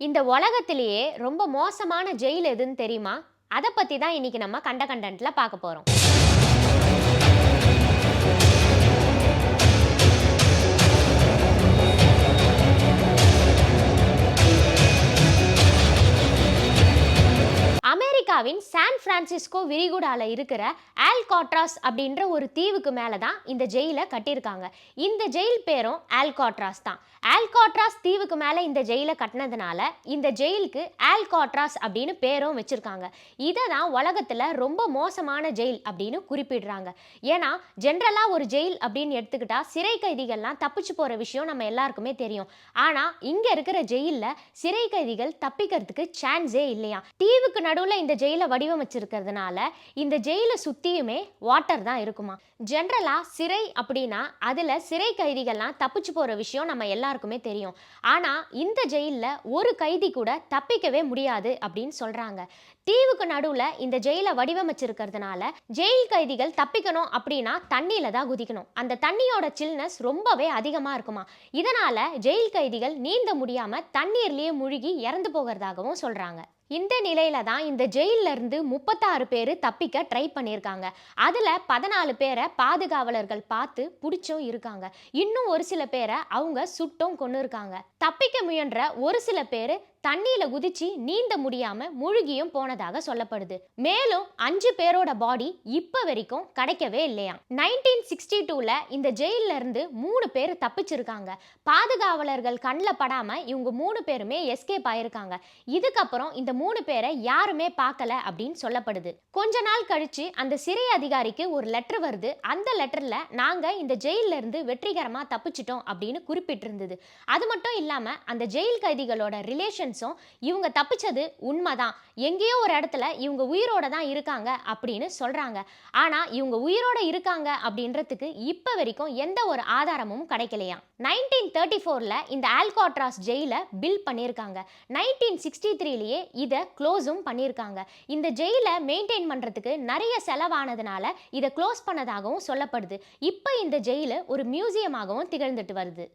இந்த உலகத்திலேயே ரொம்ப மோசமான ஜெயில் எதுன்னு தெரியுமா? அதை பற்றி தான் இன்றைக்கி நம்ம கண்ட கண்டென்ட்டில் பார்க்க போகிறோம் அமெரிக்காவின் சான் பிரான்சிஸ்கோ விரிகுடாவில் இருக்கிற ஆல்காட்ராஸ் அப்படின்ற ஒரு தீவுக்கு மேலே தான் இந்த ஜெயிலை கட்டியிருக்காங்க. இந்த ஜெயில் பேரும் ஆல்காட்ராஸ் தான். ஆல்காட்ராஸ் தீவுக்கு மேலே இந்த ஜெயிலை கட்டினதுனால இந்த ஜெயிலுக்கு ஆல்காட்ராஸ் அப்படின்னு பேரும் வச்சுருக்காங்க. இதை தான் உலகத்தில் ரொம்ப மோசமான ஜெயில் அப்படின்னு குறிப்பிடுறாங்க. ஏன்னா ஜென்ரலாக ஒரு ஜெயில் அப்படின்னு எடுத்துக்கிட்டா சிறை கைதிகள்லாம் தப்பிச்சு போகிற விஷயம் நம்ம எல்லாருக்குமே தெரியும். ஆனால் இங்கே இருக்கிற ஜெயிலில் சிறை கைதிகள் தப்பிக்கிறதுக்கு சான்ஸே இல்லையா தீவுக்கு நடுவில் இந்த ஜெயில் வடிவமைச்சிருக்கிறதுனால இந்த ஜெயிலை சுற்றியுமே வாட்டர் தான் இருக்குமா? ஜென்ரலாக சிறை அப்படின்னா அதில் சிறை கைதிகள்லாம் தப்பிச்சு போகிற விஷயம் நம்ம எல்லாருக்குமே தெரியும். ஆனால் இந்த ஜெயிலில் ஒரு கைதி கூட தப்பிக்கவே முடியாது அப்படின்னு சொல்கிறாங்க தீவுக்கு நடுவில் இந்த ஜெயிலை வடிவமைச்சிருக்கிறதுனால ஜெயில் கைதிகள் தப்பிக்கணும் அப்படின்னா தண்ணியில் தான் குதிக்கணும். அந்த தண்ணியோட சில்னஸ் ரொம்பவே அதிகமாக இருக்குமா? இதனால் ஜெயில் கைதிகள் நீந்த முடியாமல் தண்ணீர்லேயே முழுகி இறந்து போகிறதாகவும் சொல்கிறாங்க இந்த நிலையில தான் இந்த ஜெயிலில் இருந்து முப்பத்தாறு பேர் தப்பிக்க ட்ரை பண்ணியிருக்காங்க. அதில் பதினாலு பேரை பாதுகாவலர்கள் பார்த்து பிடிச்சும் இருக்காங்க. இன்னும் ஒரு சில பேரை அவங்க சுட்டும் கொண்டு இருக்காங்க தப்பிக்க முயன்ற ஒரு சில பேர் தண்ணியில குதிச்சு நீந்த முடியாம முழுகியும் போனதாக சொல்லப்படுது. மேலும் அஞ்சு பேரோட பாடி இப்ப வரைக்கும் கிடைக்கவே இல்லையா? நைன்டீன் சிக்ஸ்டி டூல இந்த ஜெயிலில் இருந்து மூணு பேர் தப்பிச்சிருக்காங்க. பாதுகாவலர்கள் கண்ணில் படாம இவங்க மூணு பேருமே எஸ்கேப் ஆயிருக்காங்க. இதுக்கப்புறம் இந்த மூணு பேரை யாருமே பார்க்கல அப்படின்னு சொல்லப்படுது. கொஞ்ச நாள் கழிச்சு அந்த சிறை அதிகாரிக்கு ஒரு லெட்டர் வருது. அந்த லெட்டர்ல நாங்க இந்த ஜெயில இருந்து வெற்றிகரமா தப்பிச்சிட்டோம் அப்படின்னு குறிப்பிட்டிருந்தது. அது மட்டும் இல்லாம அந்த ஜெயில் கைதிகளோட ரிலேஷன் ரிலேஷன்ஸும் இவங்க தப்பிச்சது உண்மைதான். எங்கேயோ ஒரு இடத்துல இவங்க உயிரோட தான் இருக்காங்க அப்படின்னு சொல்றாங்க. ஆனால் இவங்க உயிரோட இருக்காங்க அப்படின்றதுக்கு இப்போ வரைக்கும் எந்த ஒரு ஆதாரமும் கிடைக்கலையா? நைன்டீன் தேர்ட்டி ஃபோரில் இந்த ஆல்காட்ராஸ் ஜெயிலை பில் பண்ணியிருக்காங்க. நைன்டீன் சிக்ஸ்டி த்ரீலேயே இதை க்ளோஸும் பண்ணியிருக்காங்க. இந்த ஜெயிலை மெயின்டைன் பண்ணுறதுக்கு நிறைய செலவானதுனால இதை க்ளோஸ் பண்ணதாகவும் சொல்லப்படுது. இப்போ இந்த ஜெயிலு ஒரு மியூசியமாகவும் திகழ்ந்துட்டு வருது.